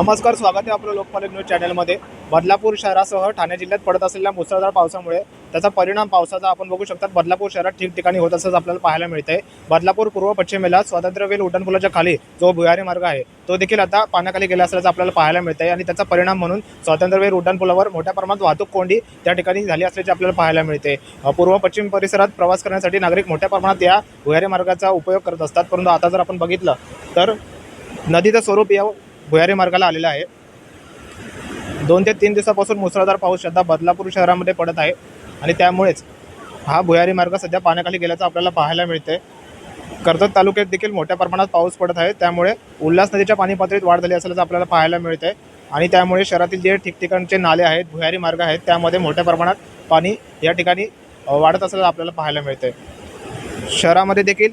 नमस्कार स्वागत आहे आपलं लोकपाल न्यूज चॅनलमध्ये. बदलापूर शहरासह ठाणे जिल्ह्यात पडत असलेल्या मुसळधार पावसामुळे त्याचा परिणाम पावसाचा आपण बघू शकतात. बदलापूर शहरात ठिकठिकाणी होत असंच आपल्याला पाहायला मिळते बदलापूर पूर्व पश्चिमेला स्वातंत्र्यवीर उड्डाणपुलाच्या खाली जो भुयारी मार्ग आहे तो देखील आता पाण्याखाली गेला असल्याचं आपल्याला पाहायला मिळतंय आणि त्याचा परिणाम म्हणून स्वातंत्र्यवीर उड्डाणपुलावर मोठ्या प्रमाणात वाहतूक कोंडी त्या ठिकाणी झाली असल्याचे आपल्याला पाहायला मिळते पूर्व पश्चिम परिसरात प्रवास करण्यासाठी नागरिक मोठ्या प्रमाणात या भुयारी मार्गाचा उपयोग करत असतात. परंतु आता जर आपण बघितलं तर नदीचं स्वरूप या भुयारी मार्गाला आलेला आहे. दोन ते तीन दिवसापासून मुसळधार पाऊस सध्या बदलापूर शहरामध्ये पडत आहे आणि त्यामुळेच हा भुयारी मार्ग सध्या पाण्याखाली गेल्याचं आपल्याला पाहायला मिळते कर्जत तालुक्यात देखील मोठ्या प्रमाणात पाऊस पडत आहे. त्यामुळे उल्हास नदीच्या पाणी पातळीत वाढ झाली असल्याचं आपल्याला पाहायला मिळते आणि त्यामुळे शहरातील जे ठिकठिकाणचे नाले आहेत भुयारी मार्ग आहेत त्यामध्ये मोठ्या प्रमाणात पाणी या ठिकाणी वाढत असल्याचं आपल्याला पाहायला मिळते शहरामध्ये देखील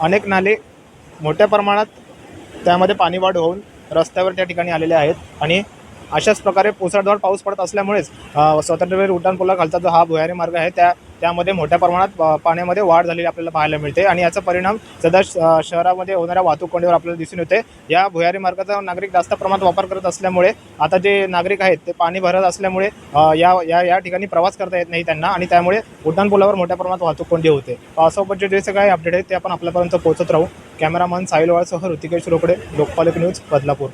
अनेक नाले मोठ्या प्रमाणात त्यामध्ये पाणी वाढ होऊन रस्त्यावर त्या ठिकाणी आलेले आहेत. आणि अशाच प्रकारे मुसळधार पाऊस पडत असल्यामुळेच स्वतंत्रवीर स्वातंत्र्यवीर उड्डाणपुलाखालचा जो हा भुयारी मार्ग आहे त्या त्यामध्ये मोठ्या प्रमाणात पाण्यामध्ये वाढ झालेली आपल्याला पाहायला मिळते. आणि याचा परिणाम सध्या श- शहरामध्ये होणाऱ्या वाहतूक कोंडीवर आपल्याला दिसून येते. या भुयारी मार्गाचा नागरिक जास्त प्रमाणात वापर करत असल्यामुळे आता जे नागरिक आहेत ते पाणी भरत असल्यामुळे या या या ठिकाणी प्रवास करता येत नाही त्यांना. आणि त्यामुळे उड्डाणपुलावर मोठ्या प्रमाणात वाहतूक कोंडी होते. पावसाबद्दल जे सगळे अपडेट आहेत ते आपण आपल्यापर्यंत पोहोचत राहू. कॅमेरामन साहिल वाळसह ऋतिकेश रोकडे लोकपालक न्यूज बदलापूर.